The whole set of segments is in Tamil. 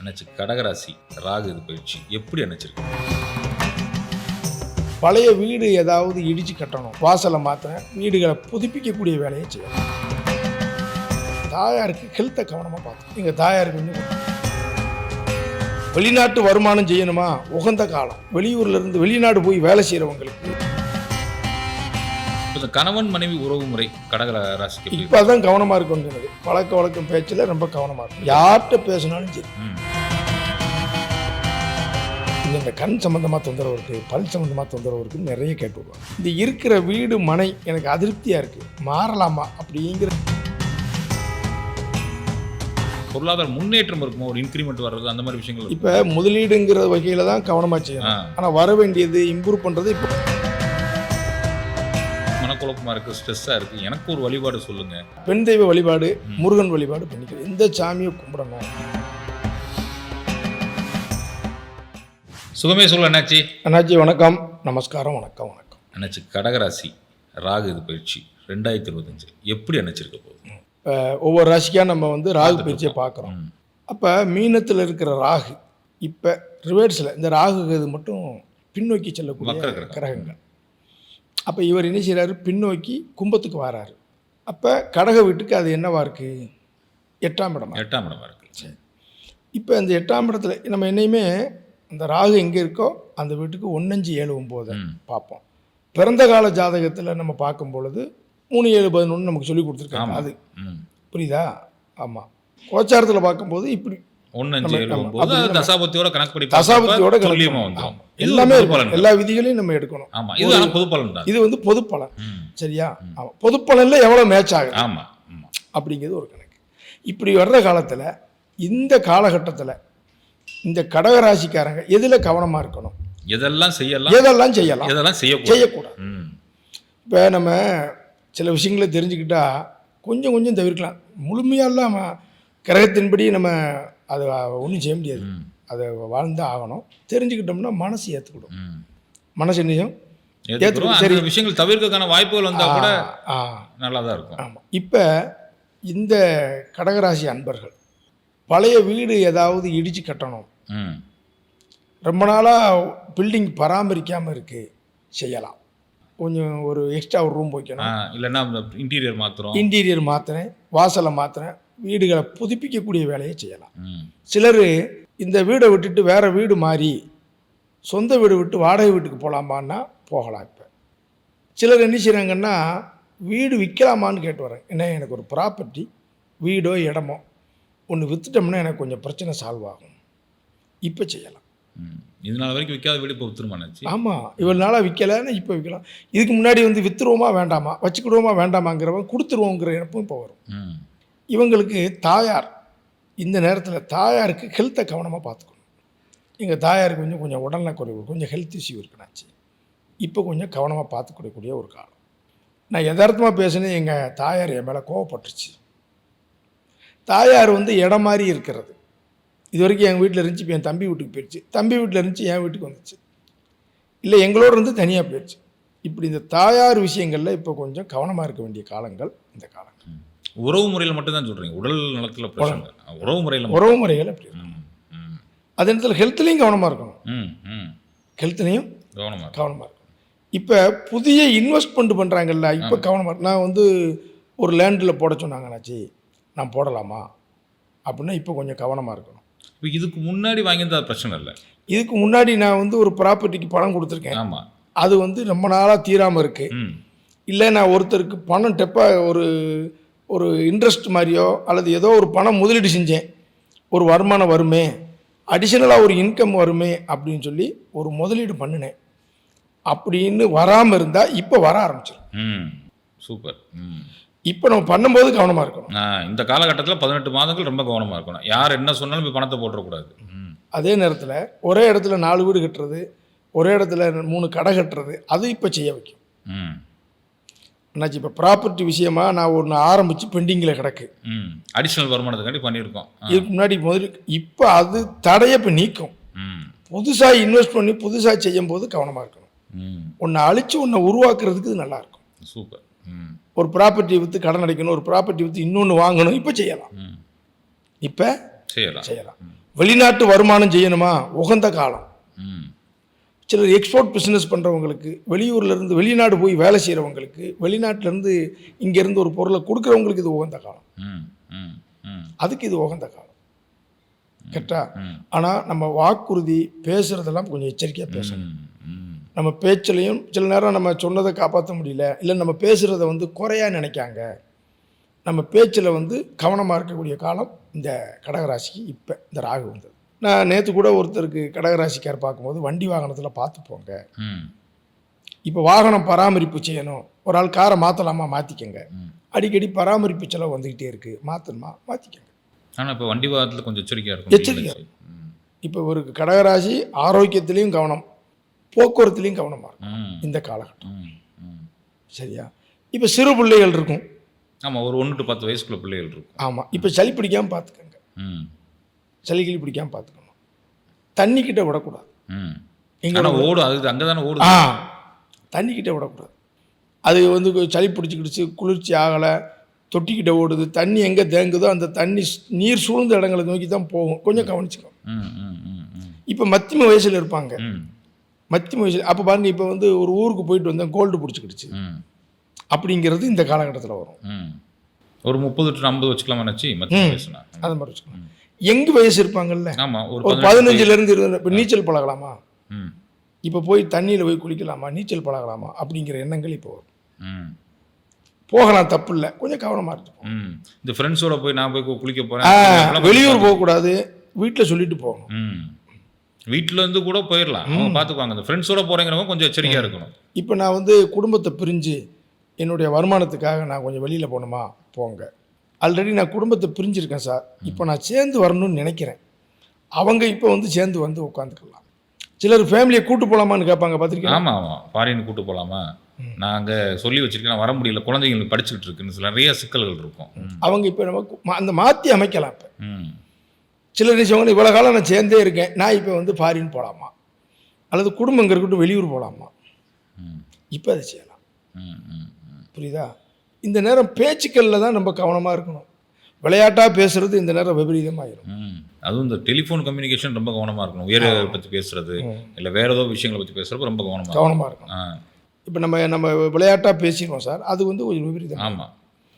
அணைச்சு கடகராசி ராகு இது பயிற்சி எப்படி அணைச்சிருக்கு? பழைய வீடு ஏதாவது இடிச்சு கட்டணும். வாசலை மாற்றினேன் வீடுகளை புதுப்பிக்கக்கூடிய வேலையை செய்யணும். தாயாருக்கு ஹெல்த்தை கவனமாக பார்த்தோம் எங்கள் தாயாருக்கு வந்து வெளிநாட்டு வருமானம் செய்யணுமா? உகந்த காலம். வெளியூர்ல இருந்து வெளிநாடு போய் வேலை செய்கிறவங்களுக்கு இந்த கணவன் மனைவி உறவு முறை கடக ராசிக்கு இப்போ தான் கவனமாக இருக்கணும்னு சொன்னது பழக்க வழக்கம் பேச்சில் ரொம்ப கவனமாக இருக்கும் யார்கிட்ட பேசினாலும் சரி. இந்த கண் சம்மந்தமாக தொந்தரவு இருக்குது பல் சம்மந்தமாக தொந்தரவு இருக்குன்னு நிறைய கேட்டு வருவாங்க இந்த இருக்கிற வீடு மனை எனக்கு அதிருப்தியாக இருக்குது மாறலாமா அப்படிங்கிற பொருளாதார முன்னேற்றம் இருக்குமோ? ஒரு இன்க்ரிமெண்ட் வர்றது அந்த மாதிரி விஷயங்கள். இப்போ முதலீடுங்கிற வகையில் தான் கவனமாக செய்யணும். ஆனால் வர வேண்டியது இம்ப்ரூவ் பண்ணுறது இப்போ மனக்குழப்பமா இருக்கு ஸ்ட்ரெஸ்ஸா இருக்கு. எனக்கு ஒரு வழிபாடு சொல்லுங்க. பெண் தெய்வ வழிபாடு. முருகன் வழிபாடு பண்ணிக்கிறேன். இந்த சாமியை கும்பிடணும்? சுகமே சொல்ல அண்ணாச்சி. அண்ணாச்சி வணக்கம். நமஸ்காரம் வணக்கம் வணக்கம். அண்ணாச்சி கடகராசி ராகு இது பயிற்சி ரெண்டாயிரத்தி இருபத்தஞ்சு. எப்படி அணைச்சிருக்க போகுது? ஒவ்வொரு ராசிக்காக நம்ம வந்து ராகு பயிற்சியை பார்க்குறோம். அப்போ மீனத்தில் இருக்கிற ராகு இப்போ ரிவர்ஸில் இந்த ராகு இது மட்டும் பின்னோக்கி செல்லக்கூடிய. கிரகங்கள். அப்போ இவர் என்ன செய்கிறாரு பின்னோக்கி கும்பத்துக்கு வராரு. அப்போ கடக வீட்டுக்கு அது என்னவா இருக்குது எட்டாம் இடமா எட்டாம் இடமா இருக்கு. இப்போ அந்த எட்டாம் இடத்துல நம்ம என்னையுமே அந்த ராகு எங்கே இருக்கோ அந்த வீட்டுக்கு ஒன்னஞ்சு ஏழு ஒம்பது. பார்ப்போம். பிறந்த கால ஜாதகத்தில் நம்ம பார்க்கும் பொழுது மூணு ஏழு பதினொன்று நமக்கு சொல்லி கொடுத்துருக்காங்க. அது. புரியுதா? ஆமாம் கோச்சாரத்தில் பார்க்கும்போது இப்படி ஒன்னு அஞ்சு ஏழு ஒன்பது தசாபத்தியோட கணக்கு படி தசாபத்தியோட வந்துடும் எல்லாமே. பலன் எல்லா விதிகளையும் நம்ம எடுக்கணும். இது பொது பலன் தான். இது வந்து பொது பலன். சரியா? ஆமாம் பொது பலன்ல எவ்வளோ மேட்ச் ஆகுது? ஆமா. ஆமா. அப்படிங்கிறது ஒரு கணக்கு. இப்படி வர்ற காலத்தில் இந்த காலகட்டத்தில் இந்த கடகராசிக்காரங்க எதில் கவனமாக இருக்கணும்? எதெல்லாம் செய்யலாம்? எதெல்லாம் செய்யலாம்? எதெல்லாம் செய்யக்கூடாது? செய்யக்கூடாது. இப்போ நம்ம சில விஷயங்களை தெரிஞ்சுக்கிட்டா கொஞ்சம் கொஞ்சம் தவிர்க்கலாம். முழுமையாக இல்லாமல் கிரகத்தின்படி நம்ம அதை ஒன்றும் செய்ய முடியாது. அதை வாழ்ந்து ஆகணும். தெரிஞ்சுக்கிட்டோம்னா மனசு ஏற்றுக்கிடும். மனசு நிஜம் ஏத்துக்கிறோம். சரி. விஷயங்கள் தவிர்க்கக்கான வாய்ப்புகள் வந்தா கூட நல்லா தான் இருக்கும். ஆமாம் இப்போ இந்த கடகராசி அன்பர்கள் பழைய வீடு ஏதாவது இடித்து கட்டணும். ரொம்ப நாளாக பில்டிங் பராமரிக்காமல் இருக்குது செய்யலாம். கொஞ்சம் ஒரு எக்ஸ்ட்ரா ஒரு ரூம் வைக்கணும் இல்லைன்னா இன்டீரியர் மாத்திரம் இன்டீரியர் மாற்றினேன் வாசலை மாற்றினேன் வீடுகளை புதுப்பிக்கக்கூடிய வேலையை செய்யலாம். சிலர் இந்த வீடை விட்டுட்டு வேறு வீடு மாறி சொந்த வீடு விட்டு வாடகை வீட்டுக்கு போகலாமான்னா போகலாம் இப்போ. சிலர் என்ன செய்கிறாங்கன்னா வீடு விற்கலாமான்னு கேட்டு வரேன் என்ன எனக்கு ஒரு ப்ராப்பர்ட்டி வீடோ இடமோ ஒன்று விற்றுட்டோம்னா எனக்கு கொஞ்சம் பிரச்சனை சால்வ் ஆகும். இப்போ செய்யலாம். ம். இது நாள் வரைக்கும் விற்காத வீடு இப்போ வித்துருமாச்சு ஆமாம் இவ்வளோ நாளாக விற்கலைன்னு இப்போ விற்கலாம் இதுக்கு முன்னாடி வந்து விற்றுருவோமா வேண்டாமா? வச்சுக்கிடுவோமா வேண்டாமாங்கிறவன் கொடுத்துருவோங்கிற இழப்பும் இப்போ வரும். இவங்களுக்கு தாயார் இந்த நேரத்தில் தாயாருக்கு ஹெல்த்தை கவனமாக பார்த்துக்கணும். எங்கள் தாயாருக்கு கொஞ்சம் கொஞ்சம் உடல்நல குறைவு கொஞ்சம் ஹெல்த் இஷ்யூ இருக்குனாச்சு. இப்போ கொஞ்சம் கவனமாக பார்த்துக்கூடக்கூடிய ஒரு காலம். நான் யதார்த்தமாக பேசினேன் எங்கள் தாயார் என் மேலே கோவப்பட்டுருச்சு. தாயார் வந்து இடம் மாதிரி இருக்கிறது. இது வரைக்கும் எங்கள் வீட்டில் இருந்துச்சு இப்போ என் தம்பி வீட்டுக்கு போயிடுச்சு தம்பி வீட்டில் இருந்துச்சு என் வீட்டுக்கு வந்துச்சு. இல்லை எங்களோடு இருந்து தனியாக போயிடுச்சு இப்படி இந்த தாயார் விஷயங்களில் இப்போ கொஞ்சம் கவனமாக இருக்க வேண்டிய காலங்கள் இந்த காலங்கள். உறவு முறையில் மட்டும் தான் சொல்றீங்க உடல் நலத்துல பிரச்சனை. உறவு முறையில். உறவு முறைகள் அப்படி இருக்கும். அதே நேரத்தில் ஹெல்த்லேயும் கவனமாக இருக்கணும் ம். ம். ஹெல்த்லேயும் கவனமா இரு. கவனமாக இருக்கணும் இப்போ புதிய இன்வெஸ்ட்மெண்ட் பண்ணுறாங்கல்ல இப்போ கவனமாக நான் வந்து ஒரு லேண்டில் போட சொன்னாங்கண்ணாச்சி நான் போடலாமா அப்படின்னா இப்போ கொஞ்சம் கவனமாக இருக்கணும் இப்போ இதுக்கு முன்னாடி வாங்கியிருந்தா பிரச்சனை இல்லை இதுக்கு முன்னாடி நான் வந்து ஒரு ப்ராப்பர்ட்டிக்கு பணம் கொடுத்துருக்கேன் ஆமா அது வந்து ரொம்ப நாளாக தீராமல் இருக்குது. இல்லை நான் ஒருத்தருக்கு பணம் டெப்பா ஒரு ஒரு இன்ட்ரெஸ்ட் மாதிரியோ அல்லது ஏதோ ஒரு பணம் முதலீடு செஞ்சேன் ஒரு வருமானம் வருமே அடிஷனலாக ஒரு இன்கம் வருமே அப்படின்னு சொல்லி ஒரு முதலீடு பண்ணினேன் அப்படின்னு வராமல் இருந்தால் இப்போ வர ஆரம்பிச்சிடும் ம். சூப்பர். இப்போ நம்ம பண்ணும்போது கவனமாக இருக்கணும் இந்த காலகட்டத்தில் பதினெட்டு மாதங்கள் ரொம்ப கவனமா இருக்கணும் யார் என்ன சொன்னாலும் இப்போ பணத்தை போட்டுறக்கூடாது. அதே நேரத்தில் ஒரே இடத்துல நாலு வீடு கட்டுறது ஒரே இடத்துல மூணு கடை கட்டுறது அது இப்போ செய்ய வைக்கும் ம். என்னாச்சு இப்போ ப்ராப்பர்ட்டி விஷயமா நான் ஒன்று ஆரம்பித்து பெண்டிங்கில் கிடக்கு. ம். அடிஷனல் வருமானத்துக்காண்டி பண்ணியிருக்கோம். இதுக்கு முன்னாடி முதல் இப்போ அது தடையை இப்போ நீக்கும். புதுசாக இன்வெஸ்ட் பண்ணி புதுசாக செய்யும்போது கவனமாக இருக்கணும். ம். ஒன்றை அழித்து ஒன்றை உருவாக்குறதுக்கு இது நல்லாயிருக்கும். சூப்பர். ஒரு ப்ராப்பர்ட்டி விற்று கடன் அடைக்கணும் ஒரு ப்ராப்பர்ட்டி விற்று இன்னொன்று வாங்கணும் இப்போ செய்யலாம். இப்போ செய்யலாம். செய்யலாம். வெளிநாட்டு வருமானம் செய்யணுமா? உகந்த காலம். சிலர் எக்ஸ்போர்ட் பிஸ்னஸ் பண்ணுறவங்களுக்கு வெளியூர்லேருந்து வெளிநாடு போய் வேலை செய்கிறவங்களுக்கு வெளிநாட்டிலேருந்து இங்கேருந்து ஒரு பொருளை கொடுக்குறவங்களுக்கு இது உகந்த காலம். அதுக்கு இது உகந்த காலம். கரெக்டா. ஆனால் நம்ம வாக்குறுதி பேசுகிறதெல்லாம் கொஞ்சம் எச்சரிக்கையாக பேசணும். நம்ம பேச்சிலையும் சில நேரம் நம்ம சொன்னதை காப்பாற்ற முடியல இல்லை நம்ம பேசுகிறத வந்து குறையா நினைக்காங்க. நம்ம பேச்சில் வந்து கவனமாக இருக்கக்கூடிய காலம் இந்த கடகராசிக்கு இப்போ இந்த ராகு வந்தது. நான் நேற்று கூட ஒருத்தருக்கு கடகராசிக்கார் பார்க்கும்போது வண்டி வாகனத்தில் பார்த்து போங்க. ம். இப்போ வாகனம் பராமரிப்பு செய்யணும். ஒரு ஆள் காரை மாற்றலாமா மாற்றிக்கங்க. அடிக்கடி பராமரிப்பு செலவு வந்துக்கிட்டே இருக்குது மாற்றணுமா மாற்றிக்கங்க ஆனால் இப்போ வண்டி வாகனத்தில் கொஞ்சம் எச்சரிக்கையாக இருக்கும் எச்சரிக்கையா. ம். இப்போ ஒரு கடகராசி ஆரோக்கியத்திலையும் கவனம் போக்குவரத்துலேயும் கவனமாக இருக்கும் இந்த காலகட்டம். சரியா? இப்போ சிறு பிள்ளைகள் இருக்கும். ஆமாம் ஒரு ஒன்று டு பத்து வயசுக்குள்ள பிள்ளைகள் இருக்கும். ஆமாம் இப்போ சளி பிடிக்காமல் பார்த்துக்கங்க ம். சளி கிளி பிடிக்காமல் பார்த்துக்கணும். தண்ணி கிட்ட விடக்கூடாது. ம். எங்க ஓடும். அது அங்கே தானே ஓடுது ஆ தண்ணி கிட்ட விடக்கூடாது. அது வந்து சளி பிடிச்சிக்கிடுச்சு குளிர்ச்சி ஆகலை தொட்டிக்கிட்ட ஓடுது தண்ணி எங்கே தேங்குதோ அந்த தண்ணி நீர் சூழ்ந்த இடங்களை நோக்கி தான் போகும். கொஞ்சம் ம் இப்போ மத்தியம வயசில் இருப்பாங்க. மத்தியம வயசில் அப்போ பாருங்க இப்போ வந்து ஒரு ஊருக்கு போயிட்டு வந்தேன் கோல்டு பிடிச்சிக்கிடுச்சு. அப்படிங்கிறது இந்த காலகட்டத்தில் வரும். ஒரு முப்பது டு ஐம்பது வச்சுக்கலாமா நினச்சி மத்திய வயசுனா? அந்த மாதிரி வச்சுக்கணும். யங் வயசு இருப்பாங்கல்ல ஒரு பதினஞ்சுலேருந்து இருபது இப்போ நீச்சல் பழகலாமா? இப்போ போய் தண்ணியில் போய் குளிக்கலாமா? நீச்சல் பழகலாமா? அப்படிங்கிற எண்ணங்கள் இப்போ வரும். ம். போகலாம் தப்பு இல்லை. கொஞ்சம் கவனமாக இருந்துப்போம் ம். இந்த ஃப்ரெண்ட்ஸோட போய் நான் போய் குளிக்க போகிறேன் வெளியூர் போகக்கூடாது. வீட்டில் சொல்லிட்டு போகணும். ம். வீட்டில் இருந்து கூட போயிடலாம் பார்த்துக்குவாங்க இந்த ஃப்ரெண்ட்ஸோட போகிறேங்கிறவங்க கொஞ்சம் எச்சரிக்கையாக இருக்கணும். இப்போ நான் வந்து குடும்பத்தை பிரிஞ்சு என்னுடைய வருமானத்துக்காக நான் கொஞ்சம் வெளியில் போகணுமா? போங்க. ஆல்ரெடி நான் குடும்பத்தை பிரிஞ்சிருக்கேன் சார். இப்போ நான் சேர்ந்து வரணும்னு நினைக்கிறேன். அவங்க இப்போ வந்து சேர்ந்து வந்து உட்காந்துக்கலாம் சிலர் ஃபேமிலியை கூட்டு போகலாமான்னு கேட்பாங்க பார்த்துருக்கீங்க ஆமாம் ஆமாம் ஃபாரின் கூட்டு போகலாமா அங்கே சொல்லி வச்சிருக்கேன் வர முடியல குழந்தைங்களுக்கு படிச்சுக்கிட்டு இருக்குன்னு சில நிறைய சிக்கல்கள் இருக்கும். அவங்க இப்போ நமக்கு அந்த மாற்றி அமைக்கலாம் இப்போ. சிலர் நினைச்சவங்க இவ்வளோ காலம் நான் சேர்ந்தே இருக்கேன் நான் இப்போ வந்து ஃபாரின் போகலாமா அல்லது குடும்பம் இங்கே இருக்கட்டும் வெளியூர் போகலாமா இப்போ அதை செய்யலாம். புரியுதா? இந்த நேரம் பேச்சுக்களில் தான் நம்ம கவனமாக இருக்கணும். விளையாட்டாக பேசுறது இந்த நேரம் விபரீதமாயிரும். அதுவும் இந்த டெலிஃபோன் கம்யூனிகேஷன் ரொம்ப கவனமாக இருக்கணும். உயர பற்றி பேசுறது இல்லை வேற ஏதோ விஷயங்களை பற்றி பேசுறப்ப ரொம்ப கவனமாக கவனமாக இருக்கணும். இப்போ நம்ம நம்ம விளையாட்டாக பேசிடுவோம் சார். அது வந்து கொஞ்சம் விபரீதம். ஆமாம்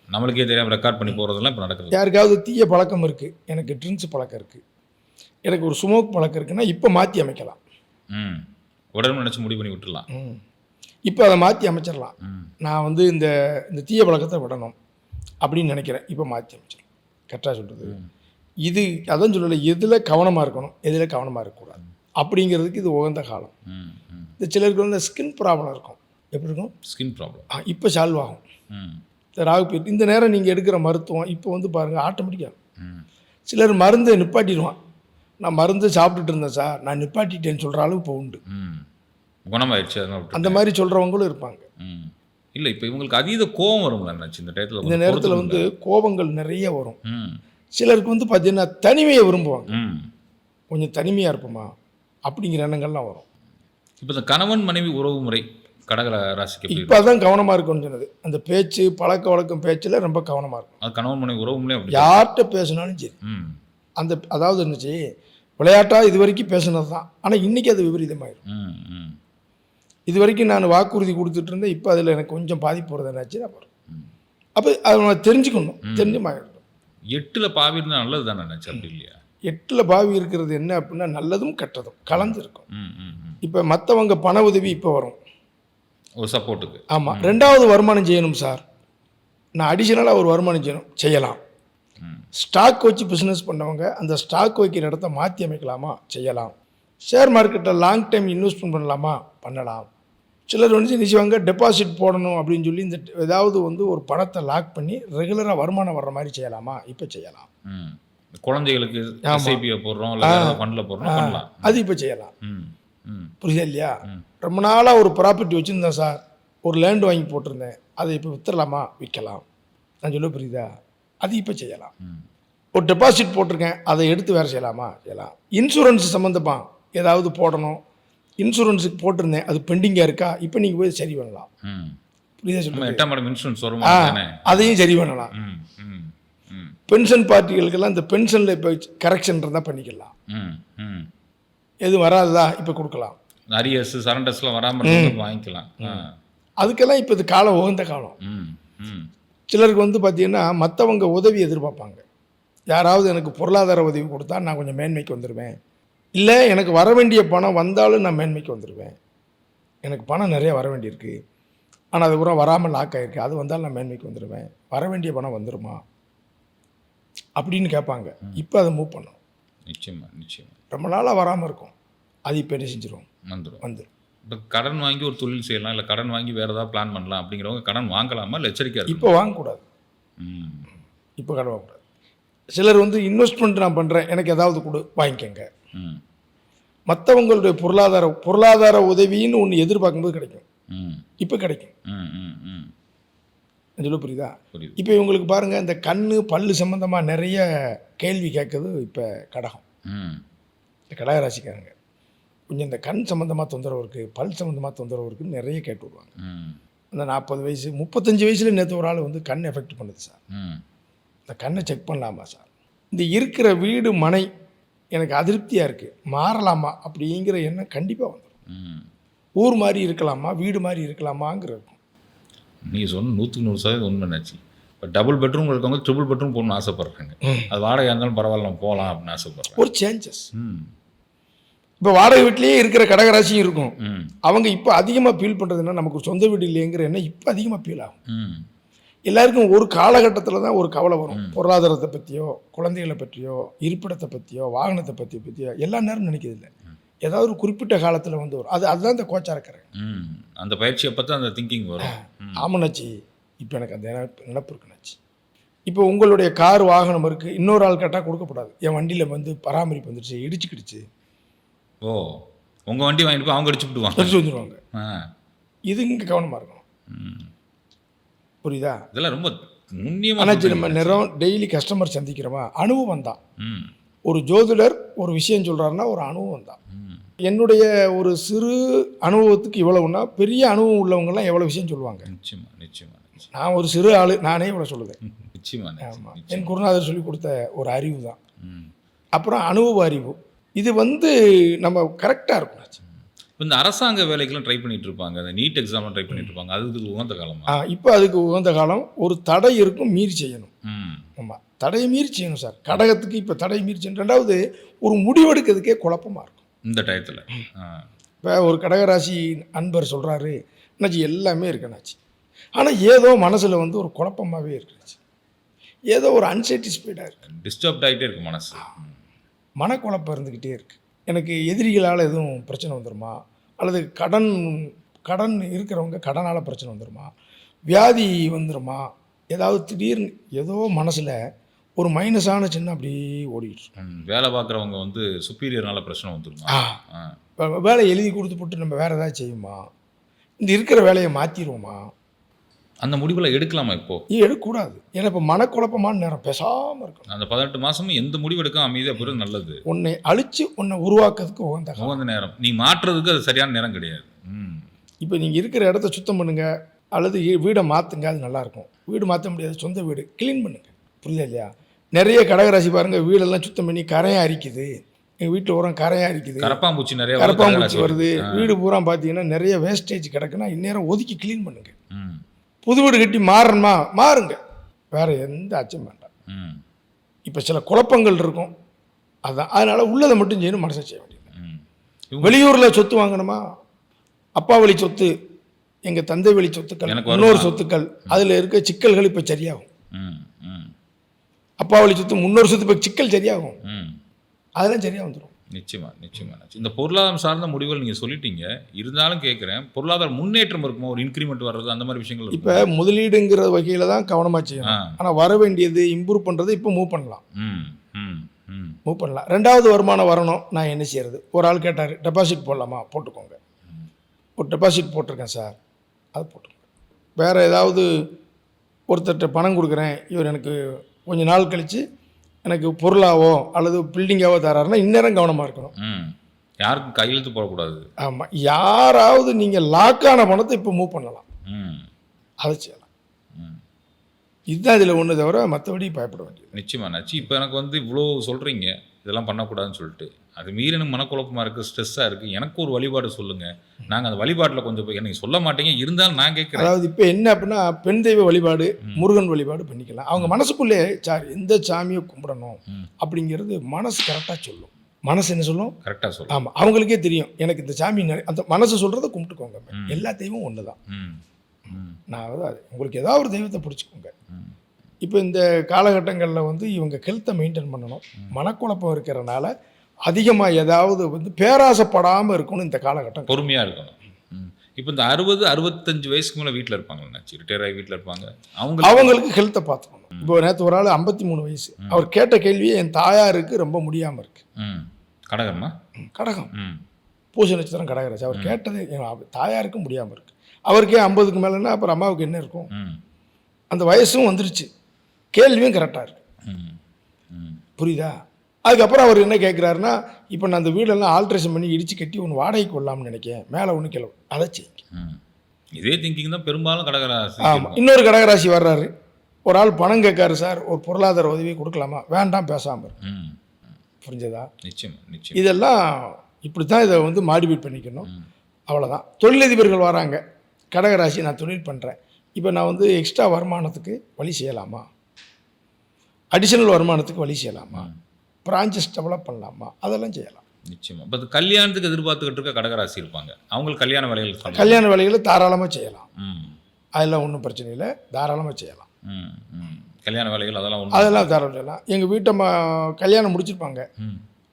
நம்மளுக்கே தெரியாமல் ரெக்கார்ட் பண்ணி போகிறதெல்லாம் இப்போ நடக்குது. யாருக்காவது தீய பழக்கம் இருக்குது எனக்கு ட்ரிங்க்ஸ் பழக்கம் இருக்குது எனக்கு ஒரு ஸ்மோக் பழக்கம் இருக்குன்னா இப்போ மாற்றி அமைக்கலாம். ம். உடனே நினச்சி முடிவு பண்ணி விட்டுடலாம் ம். இப்போ அதை மாற்றி அமைச்சிடலாம். நான் வந்து இந்த இந்த தீய பழக்கத்தை விடணும் அப்படின்னு நினைக்கிறேன். இப்போ மாற்றி அமைச்சிடலாம். கரெக்டாக சொல்கிறது இது அதான் சொல்லலை எதில் கவனமாக இருக்கணும் எதில் கவனமாக இருக்கக்கூடாது. அப்படிங்கிறதுக்கு இது உகந்த காலம். இந்த சிலருக்கு வந்து ஸ்கின் ப்ராப்ளம் இருக்கும். எப்படி இருக்கும்? ஸ்கின் ப்ராப்ளம் ஆ, இப்போ சால்வ் ஆகும். இந்த ராகு இந்த நேரம் நீங்கள் எடுக்கிற மருத்துவம் இப்போ வந்து பாருங்கள் ஆட்டோமேட்டிக்காக சிலர் மருந்தை நிப்பாட்டிடுவான். நான் மருந்து சாப்பிட்டுட்டு இருந்தேன் சார். நான் நிப்பாட்டிட்டேன்னு சொல்கிற அளவு இப்போ உண்டு குணமாயிடுச்சு. அந்த மாதிரி சொல்கிறவங்களும் இருப்பாங்க. இல்லை இப்போ இவங்களுக்கு அதீத கோவம் வரும்ல நினச்சி இந்த டயத்தில் இந்த நேரத்தில் வந்து கோபங்கள் நிறைய வரும். சிலருக்கு வந்து பார்த்தீங்கன்னா தனிமையை விரும்புவாங்க. கொஞ்சம் தனிமையாக இருப்போமா? அப்படிங்கிற எண்ணங்கள்லாம் வரும். இப்போ இந்த கணவன் மனைவி உறவு முறை கடக ராசிக்கு இப்போ தான் கவனமாக இருக்கும்னு சொன்னது. அந்த பேச்சு பழக்க வழக்கம் பேச்சில் ரொம்ப கவனமாக இருக்கும் அது கணவன் மனைவி உறவு முறை யார்கிட்ட பேசினாலும் சரி. அந்த அதாவது என்னச்சு விளையாட்டாக இது வரைக்கும் பேசுனது தான் ஆனால் இன்றைக்கி அது விபரீதமாயிரும். ம் ம். இது வரைக்கும் நான் வாக்குறுதி கொடுத்துட்டு இருந்தேன் இப்போ அதில் எனக்கு கொஞ்சம் பாதிப்பு வருது என்னாச்சு அப்புறம் அப்போ அதை நம்ம தெரிஞ்சுக்கணும் தெரிஞ்சுமாயிடும் எட்டில் பாவி இருந்தால் நல்லது தானே நினச்சி அப்படி இல்லையா? எட்டில் பாவி இருக்கிறது என்ன அப்படின்னா நல்லதும் கெட்டதும் கலந்து இருக்கும் ம் ம் ம். இப்போ மற்றவங்க பண உதவி இப்போ வரும். ஒரு சப்போர்ட்டுக்கு. ஆமாம் ரெண்டாவது வருமானம் செய்யணும் சார். நான் அடிஷனலாக ஒரு வருமானம் செய்யணும் செய்யலாம். ஸ்டாக் வச்சு பிஸ்னஸ் பண்ணவங்க அந்த ஸ்டாக் வைக்கிற இடத்த மாற்றி அமைக்கலாமா? செய்யலாம். ஷேர் மார்க்கெட்டில் லாங் டைம் இன்வெஸ்ட்மெண்ட் பண்ணலாமா? பண்ணலாம். சிலர் வந்து என்ன செய்வாங்க டெபாசிட் போடணும் அப்படின்னு சொல்லி இந்த ஏதாவது வந்து ஒரு பணத்தை லாக் பண்ணி ரெகுலராக வருமானம் வர்ற மாதிரி செய்யலாமா? இப்போ செய்யலாம். ம். குழந்தைகளுக்கு. எஸ்ஐபியை போடுறோம் ஃபண்டில் அது இப்போ செய்யலாம். ம். ம். புரியுதா இல்லையா. ரொம்ப நாளாக ஒரு ப்ராப்பர்ட்டி வச்சுருந்தேன் சார். ஒரு லேண்ட் வாங்கி போட்டிருந்தேன். அதை இப்போ வித்துடலாமா? விற்கலாம் நான் சொல்ல புரியுதா? அது இப்போ செய்யலாம். ஒரு டெபாசிட் போட்டிருக்கேன். அதை எடுத்து வேறு செய்யலாமா? செய்யலாம். இன்சூரன்ஸ் சம்மந்தமா ஏதாவது போடணும். இன்சூரன்ஸுக்கு போட்டிருந்தேன். அது பெண்டிங்காக இருக்கா? இப்போ நீங்கள் போய் சரி பண்ணலாம். ம். புரியுதா சொல்லுங்கள் இன்சூரன்ஸ் வரும் அதையும் சரி பண்ணலாம். ம் ம் ம். பென்ஷன் பார்ட்டிகளுக்கெல்லாம் இந்த பென்ஷனில் இப்போ கரெக்ஷன் இருந்தால் பண்ணிக்கலாம். ம் ம். எதுவும் வராததா? இப்போ கொடுக்கலாம். அரியர்ஸ் சரண்டர்ஸ்லாம் வராமல் வாங்கிக்கலாம். அதுக்கெல்லாம் இப்போ இது காலம் உகந்த காலம். ம் ம். சிலருக்கு வந்து பார்த்தீங்கன்னா மற்றவங்க உதவி எதிர்பார்ப்பாங்க. யாராவது எனக்கு பொருளாதார உதவி கொடுத்தா நான் கொஞ்சம் மேன்மைக்கு வந்துடுவேன் இல்லை எனக்கு வர வேண்டிய பணம் வந்தாலும் நான் மேன்மைக்கு வந்துடுவேன் எனக்கு பணம் நிறைய வர வேண்டியிருக்கு. ஆனால் அது கூட வராமல் லாக் ஆகிருக்கு அது வந்தாலும் நான் மேன்மைக்கு வந்துடுவேன் வர வேண்டிய பணம் வந்துருமா? அப்படின்னு கேட்பாங்க. இப்போ அதை மூவ் பண்ணணும். நிச்சயமா நிச்சயமா. ரொம்ப நாளாக வராமல் இருக்கும். அது இப்போ என்ன செஞ்சிரும்? வந்துடும் வந்துடும் இப்போ கடன் வாங்கி ஒரு தொழில் செய்யலாம் இல்லை கடன் வாங்கி வேறு ஏதாவது பிளான் பண்ணலாம் அப்படிங்கிறவங்க கடன் வாங்கலாமா இல்லை இருக்கும் இப்போ வாங்கக்கூடாது. இப்போ கடன் வாங்கக்கூடாது. சிலர் வந்து இன்வெஸ்ட்மெண்ட் நான் பண்ணுறேன் எனக்கு ஏதாவது கொடு வாங்கிக்கங்க. மற்றவங்களுடைய பொருளாதார பொருளாதார உதவின்னு ஒன்று எதிர்பார்க்கும்போது கிடைக்கும். ம். இப்போ கிடைக்கும். சொல்ல புரியுதா? இப்போ இவங்களுக்கு பாருங்கள் இந்த கண் பல்லு சம்மந்தமாக நிறைய கேள்வி கேட்குறது இப்போ கடகம். ம். இந்த கடகராசிக்காரங்க. கொஞ்சம் இந்த கண் சம்மந்தமாக தொந்தரவு இருக்குது பல் சம்மந்தமாக தொந்தரவு இருக்குன்னு நிறைய கேட்டு விடுவாங்க ம். அந்த நாற்பது வயசு முப்பத்தஞ்சு வயசில் நேற்று ஒரு ஆள் வந்து கண் எஃபெக்ட் பண்ணுது சார். இந்த கண்ணை செக் பண்ணலாமா சார்? இந்த இருக்கிற வீடு மனை எனக்கு அதிருப்தியாக இருக்குது மாறலாமா அப்படிங்கிற எண்ணம் கண்டிப்பாக வந்துடும் ஊர் மாதிரி இருக்கலாமா வீடு மாதிரி இருக்கலாமாங்கிற இருக்கும். நீங்கள் சொன்ன நூற்றுக்கு நூறு சதவீதம் உண்மைனாச்சு இப்போ டபுள் பெட்ரூம் இருக்கவங்க ட்ரிபிள் பெட்ரூம் போகணும்னு ஆசைப்பட்றாங்க. அது வாடகை இருந்தாலும் பரவாயில்ல நம்ம போகலாம் அப்படின்னு ஆசைப்பட்றேன் ஒரு சேஞ்சஸ் இப்போ வாடகை வீட்லேயே இருக்கிற கடகராசியும் இருக்கும். அவங்க இப்போ அதிகமாக ஃபீல் பண்ணுறதுன்னா நமக்கு சொந்த வீடு இல்லைங்கிற எண்ணம் இப்போ அதிகமாக ஃபீல் ஆகும். எல்லாருக்கும் ஒரு காலகட்டத்தில் தான் ஒரு கவலை வரும். பொருளாதாரத்தை பற்றியோ குழந்தைகளை பற்றியோ இருப்பிடத்தை பற்றியோ வாகனத்தை பற்றி பற்றியோ எல்லா நேரம் நினைக்கிறது இல்லை ஏதாவது ஒரு குறிப்பிட்ட காலத்தில் வந்து வரும். அது அதுதான் இந்த கோச்சாரக்கிறேன் ம். அந்த பயிற்சி அப்போ தான் அந்த திங்கிங் வரும். ஆமாண்ணாச்சி இப்போ எனக்கு அந்த நினைப்பு இருக்குண்ணாச்சி இப்போ உங்களுடைய கார் வாகனம் இருக்குது இன்னொரு ஆள் கேட்டால் கொடுக்கப்படாது. என் வண்டியில் வந்து பராமரிப்பு வந்துடுச்சு இடிச்சுக்கிடுச்சு. ஓ. உங்கள் வண்டி வாங்கிட்டு போய் அவங்க அடிச்சு விட்டுவாங்க எடுத்து வந்துடுவாங்க இது இங்கே கவனமாக இருக்கணும். ம். புரியுதா? இதெல்லாம் ரொம்ப நுண்ணியமாக நம்ம நிறம் டெய்லி கஸ்டமர் சந்திக்கிறோமா? அனுபவம் தான். ஒரு ஜோதிடர் ஒரு விஷயம் சொல்கிறாருன்னா ஒரு அனுபவம் தான். என்னுடைய ஒரு சிறு அனுபவத்துக்கு இவ்வளவுன்னா பெரிய அனுபவம் உள்ளவங்கலாம் எவ்வளோ விஷயம் சொல்லுவாங்க? நிச்சயமா நிச்சயமா நான் ஒரு சிறு ஆள் நானே இவ்வளோ சொல்லுவேன். நிச்சயமா ஆமாம் என் குருநாதர் சொல்லி கொடுத்த ஒரு அறிவு தான். அப்புறம் அனுபவ அறிவு. இது வந்து நம்ம கரெக்டாக இருக்கும். இப்போ இந்த அரசாங்க வேலைக்கெல்லாம் ட்ரை பண்ணிட்டு இருப்பாங்க. அந்த நீட் எக்ஸாம்லாம் ட்ரை பண்ணிட்டு இருப்பாங்க. அது இதுக்கு உகந்த காலமா ஆ இப்போ அதுக்கு உகந்த காலம் ஒரு தடை இருக்கும் மீறி செய்யணும். ஆமாம் தடையை மீறி செய்யணும் சார். கடகத்துக்கு இப்போ தடையை மீறி செய்யணும். ரெண்டாவது ஒரு முடிவெடுக்கிறதுக்கே குழப்பமாக இருக்கும். இந்த டயத்தில். இப்போ ஒரு கடகராசி அன்பர் சொல்கிறாரு என்னாச்சு எல்லாமே இருக்குன்னாச்சு ஆனால் ஏதோ மனசில் வந்து ஒரு குழப்பமாகவே இருக்குச்சு. ஏதோ ஒரு அன்சாட்டிஸ்ஃபைடாக இருக்குது டிஸ்டர்ப்ட் ஆகிட்டே இருக்கு மனசு. மனக்குழப்பம் இருந்துக்கிட்டே இருக்குது எனக்கு எதிரிகளால் எதுவும் பிரச்சனை வந்துருமா? அல்லது கடன் கடன் இருக்கிறவங்க கடனால் பிரச்சனை வந்துருமா? வியாதி வந்துருமா? ஏதாவது திடீர்னு ஏதோ மனசில் ஒரு மைனஸான சின்ன அப்படியே ஓடிட்டு வேலை பார்க்குறவங்க வந்து சுப்பீரியர்னால பிரச்சனை வந்துருமா? ஆ. ஆ. வே- வேலை எழுதி கொடுத்து போட்டு நம்ம வேறு ஏதாவது செய்யுமா? இந்த இருக்கிற வேலையை மாற்றிடுவோமா அந்த முடிவுல எடுக்கலாமா இப்போ? எடுக்கக்கூடாது ஏன்னா இப்போ மனக்குழப்பமான நேரம் பேசாமல் இருக்கணும். அந்த பதினெட்டு மாசமும் எந்த முடிவு எடுக்காம அமைதியாக போகிறது நல்லது. உன்னை அழித்து உன்னை உருவாக்குறதுக்கு உகந்த. உகந்த நேரம். நீ மாற்றுறதுக்கு அது சரியான நேரம் கிடையாது. இப்போ நீங்கள் இருக்கிற இடத்த சுத்தம் பண்ணுங்க. அல்லது வீடை மாற்றுங்க அது நல்லாயிருக்கும் வீடு மாற்ற முடியாது சொந்த வீடு. க்ளீன் பண்ணுங்க. புரியுதா இல்லையா? நிறைய கடகராசி பாருங்க வீடெல்லாம் சுத்தம் பண்ணி கரையாக அரிக்குது. எங்கள் வீட்டில் பூரா கரையாக அரிக்குது. கரப்பாம்பூச்சி நிறைய கரப்பாம்பூச்சி வருது. வீடு பூரா பார்த்தீங்கன்னா நிறைய வேஸ்டேஜ் கிடக்குன்னா இந்நேரம் ஒதுக்கி க்ளீன் பண்ணுங்க. ம் புது வீடு கட்டி மாறணுமா? மாறுங்க. வேற எந்த அச்சம் வேண்டாம். ம். இப்போ சில குழப்பங்கள் இருக்கும். அதான். அதனால் உள்ளதை மட்டும் செய்யணும் மனசை செய்ய வேண்டியது வெளியூரில் சொத்து வாங்கணுமா? அப்பா வழி சொத்து எங்கள் தந்தை வழி சொத்துக்கள்? இன்னொரு சொத்துக்கள் அதில் இருக்க சிக்கல்கள் இப்போ சரியாகும். அப்பா வழி சொத்து முன்னோரு சொத்து இப்போ சிக்கல் சரியாகும். அதெல்லாம் சரியாக வந்துடும் நிச்சயமா நிச்சயமா. இந்த பொருளாதாரம் சார்ந்த முடிவுகள் நீங்கள் சொல்லிட்டீங்க. இருந்தாலும் கேட்குறேன் பொருளாதார முன்னேற்றம் இருக்குமா? ஒரு இன்க்ரிமெண்ட் வர்றது அந்த மாதிரி விஷயங்கள் இப்போ முதலீடுங்கிற வகையில் தான் கவனமாக செய்யணும். ஆனால் வர வேண்டியது இம்ப்ரூவ் பண்ணுறது இப்போ மூவ் பண்ணலாம். ம் ம் ம். மூவ் பண்ணலாம். ரெண்டாவது வருமானம் வரணும். நான் என்ன செய்யறது? ஒரு ஆள் கேட்டார் டெபாசிட் போடலாமா? போட்டுக்கோங்க. ஒரு டெபாசிட் போட்டிருக்கேன் சார். அது போட்டுக்கோங்க. வேறு ஏதாவது ஒருத்தர்கிட்ட பணம் கொடுக்குறேன். இவர் எனக்கு கொஞ்ச நாள் கழித்து எனக்கு பொருளாவோ அல்லது பில்டிங்காவோ தராருன்னா இந்நேரம் கவனமாக இருக்கணும். யாருக்கும் கையெழுத்து போடக்கூடாது. ஆமாம் யாராவது நீங்கள் லாக்கான பணத்தை இப்போ மூவ் பண்ணலாம். ம். அதை செய்யலாம். ம். இதுதான் இதில் ஒன்று தவிர மற்றபடி பயப்பட வேண்டியது நிச்சயமா. நச்சு இப்போ எனக்கு வந்து இவ்வளோ சொல்கிறீங்க இதெல்லாம் பண்ணக்கூடாதுன்னு சொல்லிட்டு. அது மீறி எனக்கு மனக்குழப்பமாக இருக்குது ஸ்ட்ரெஸ்ஸாக இருக்குது எனக்கு ஒரு வழிபாடு சொல்லுங்கள் நாங்கள் அந்த வழிபாட்டில் கொஞ்சம் போய் எனக்கு சொல்ல மாட்டீங்க. இருந்தாலும் நான் கேட்குறேன். அதாவது இப்போ என்ன அப்படின்னா பெண் தெய்வ வழிபாடு முருகன் வழிபாடு பண்ணிக்கலாம். அவங்க மனசுக்குள்ளே சார் எந்த சாமியை கும்பிடணும். அப்படிங்கிறது மனசு கரெக்டாக சொல்லும். மனசு என்ன சொல்லும்? கரெக்டாக சொல்லுங்கள் ஆமாம் அவங்களுக்கே தெரியும். எனக்கு இந்த சாமி அந்த மனசு சொல்கிறத கும்பிட்டுக்கோங்க. எல்லா தெய்வம் ஒன்று தான் நான் அதாவது உங்களுக்கு ஏதாவது ஒரு தெய்வத்தை பிடிச்சிக்கோங்க. இப்போ இந்த காலகட்டங்களில் வந்து இவங்க ஹெல்த்தை மெயின்டைன் பண்ணணும். மனக்குழப்பம் இருக்கிறனால அதிகமாக ஏதாவது வந்து பேராசைப்படாமல் இருக்கணும் இந்த காலகட்டம். பொறுமையாக இருக்கணும். இப்போ இந்த அறுபது அறுபத்தஞ்சு வயசுக்கு மேலே வீட்டில் இருப்பாங்க ரிட்டையர் ஆகி வீட்டில் இருப்பாங்க. அவங்க அவங்களுக்கு ஹெல்த்தை பார்த்துக்கணும். இப்போ நேற்று ஒரு ஆள் ஐம்பத்தி மூணு வயசு. அவர் கேட்ட கேள்வியே என் தாயாருக்கு ரொம்ப முடியாமல் இருக்கு. கடகம்? ம் பூச நட்சத்திரம் கடகராசி அவர் கேட்டது என் அவ- தாயாருக்கு முடியாமல் இருக்கு. அவருக்கே ஐம்பதுக்கு மேலேன்னா அப்புறம் அம்மாவுக்கு என்ன இருக்கும்? அந்த வயசும் வந்துருச்சு. கேள்வியும் கரெக்டாக இருக்கு. ம் ம் புரியுதா? அதுக்கப்புறம் அவர் என்ன கேட்குறாருன்னா இப்போ நான் அந்த வீடெல்லாம் ஆல்ட்ரேஷன் பண்ணி இடித்து கட்டி ஒன்று வாடகைக்கு விடலாம்னு நினைக்கிறேன் மேலே ஒன்று கிளவு. அதை செய்யுங்க. இதே திங்கிங் தான் பெரும்பாலும் கடகராசி ஆமாம் இன்னொரு கடகராசி வர்றாரு. ஒரு ஆள் பணம் கேட்காரு சார். ஒரு பொருளாதார உதவி கொடுக்கலாமா? வேண்டாம் பேசாமல் புரிஞ்சதா? நிச்சயம் நிச்சயம். இதெல்லாம் இப்படி தான் இதை வந்து மாடிஃபைட் பண்ணிக்கணும். அவ்வளோதான் தொழிலதிபர்கள் வராங்க. கடகராசி நான் தொழில் பண்ணுறேன் இப்போ நான் வந்து எக்ஸ்ட்ரா வருமானத்துக்கு வழி செய்யலாமா? அடிஷனல் வருமானத்துக்கு வழி செய்யலாமா? பிரான்ச்சஸ் டெவலப் பண்ணலாமா? அதெல்லாம் செய்யலாம். நிச்சயமா. இப்போ கல்யாணத்துக்கு எதிர்பார்த்துக்கிட்டு இருக்க கடகராசி இருப்பாங்க. அவங்களுக்கு கல்யாண வேலைகள். கல்யாண வேலைகளை தாராளமாக செய்யலாம். ம். அதெல்லாம் ஒன்றும் பிரச்சனை இல்லை. தாராளமாக செய்யலாம். கல்யாண வேலைகள் அதெல்லாம் அதெல்லாம் தாராளம் செய்யலாம் எங்கள் வீட்டை கல்யாணம் முடிச்சிருப்பாங்க.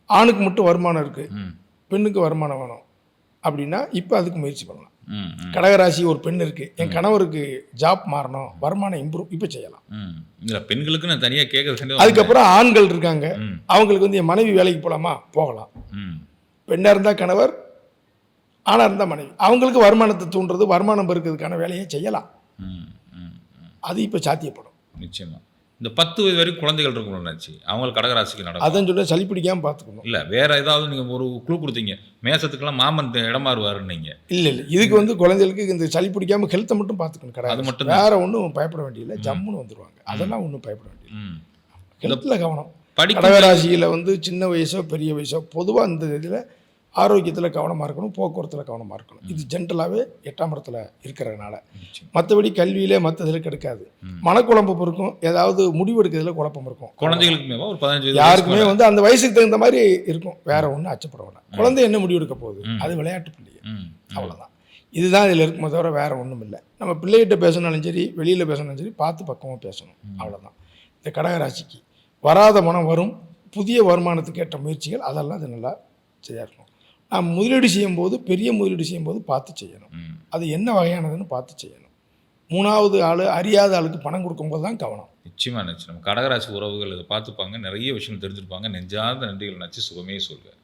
ஆணுக்கு மட்டும் வருமானம் இருக்குது பெண்ணுக்கு வருமானம் வேணும். அப்படின்னா இப்போ அதுக்கு முயற்சி பண்ணலாம். கடகராசி ஒரு பெண் இருக்குது என் கணவருக்கு ஜாப் மாறணும் வருமானம் இம்ப்ரூவ் இப்போ செய்யலாம். ம் இல்லை பெண்களுக்கு நான் தனியாக கேட்கறது அதுக்கப்புறம் ஆண்கள் இருக்காங்க. அவங்களுக்கு வந்து என் மனைவி வேலைக்கு போகலாமா போகலாம். ம். பெண்ணாக இருந்தால் கணவர் ஆணாக இருந்தால் மனைவி. அவங்களுக்கு வருமானத்தை தூண்டுறது வருமானம் பெருக்கிறதுக்கான வேலையை செய்யலாம். அது இப்போ சாத்தியப்படும். நிச்சயமா. இந்த பத்து வயது வரைக்கும் குழந்தைகள் இருக்கணும்னாச்சு அவங்களுக்கு கடகராசிக்கு நடக்கும். அதான் சொல்ல சளி பிடிக்காமல் பார்த்துக்கணும். இல்லை வேற ஏதாவது நீங்கள் ஒரு குழு கொடுத்தீங்க மேசத்துக்கெல்லாம் மாமன் இடம் மாறுவாருன்னீங்க இல்லை இல்லை இதுக்கு வந்து குழந்தைகளுக்கு இந்த சளி பிடிக்காமல் ஹெல்த்தை மட்டும் பார்த்துக்கணும் அது கிடையாது மட்டும் வேற ஒன்றும் பயப்பட வேண்டியதில்லை ஜம்முன்னு வந்துடுவாங்க அதெல்லாம் ஒன்றும் பயப்பட வேண்டியதில்லை. ம். ஹெல்த்தில் கவனம். படிக்க கடகராசியில் வந்து சின்ன வயசோ பெரிய வயசோ பொதுவாக இந்த இதில் ஆரோக்கியத்தில் கவனமாக இருக்கணும் போக்குவரத்தில் கவனமாக இருக்கணும். இது ஜென்ரலாகவே எட்டாம் இடத்துல இருக்கிறதுனால. மற்றபடி கல்வியிலே மற்ற இதில் கிடைக்காது. மனக்குழப்பம் இருக்கும் ஏதாவது முடிவெடுக்கிறதுல குழப்பம் இருக்கும். வயது யாருக்குமே வந்து அந்த வயசுக்கு தகுந்த மாதிரி இருக்கும். வேற ஒன்றும் அச்சப்பட வேண்டாம் குழந்தை என்ன முடிவெடுக்க போகுது? அது விளையாட்டு பிள்ளைங்க. அவ்வளோதான் இதுதான் இதில் இருக்குமே தவிர வேற ஒன்றும் இல்லை. நம்ம பிள்ளைகிட்ட பேசினாலும் சரி வெளியில் பேசினாலும் சரி பார்த்து பக்கமாக பேசணும். அவ்வளோதான் இந்த கடகராசிக்கு வராத மனம் வரும் புதிய வருமானத்துக்கு ஏற்ற முயற்சிகள் அதெல்லாம் அது நல்லா சரியாக இருக்கும் நாம் முதலீடு செய்யும்போது பெரிய முதலீடு செய்யும்போது பார்த்து செய்யணும். அது என்ன வகையானதுன்னு பார்த்து செய்யணும். மூணாவது ஆள் அறியாத ஆளுக்கு பணம் கொடுக்கும்போது தான் கவனம். நிச்சயமா நிச்சயம். கடகராசி உறவுகள் இதை பார்த்துப்பாங்க. நிறைய விஷயம் தெரிஞ்சிருப்பாங்க. நெஞ்சார்ந்த நன்றிகள் நச்சு சுகமே சொல்வேன்.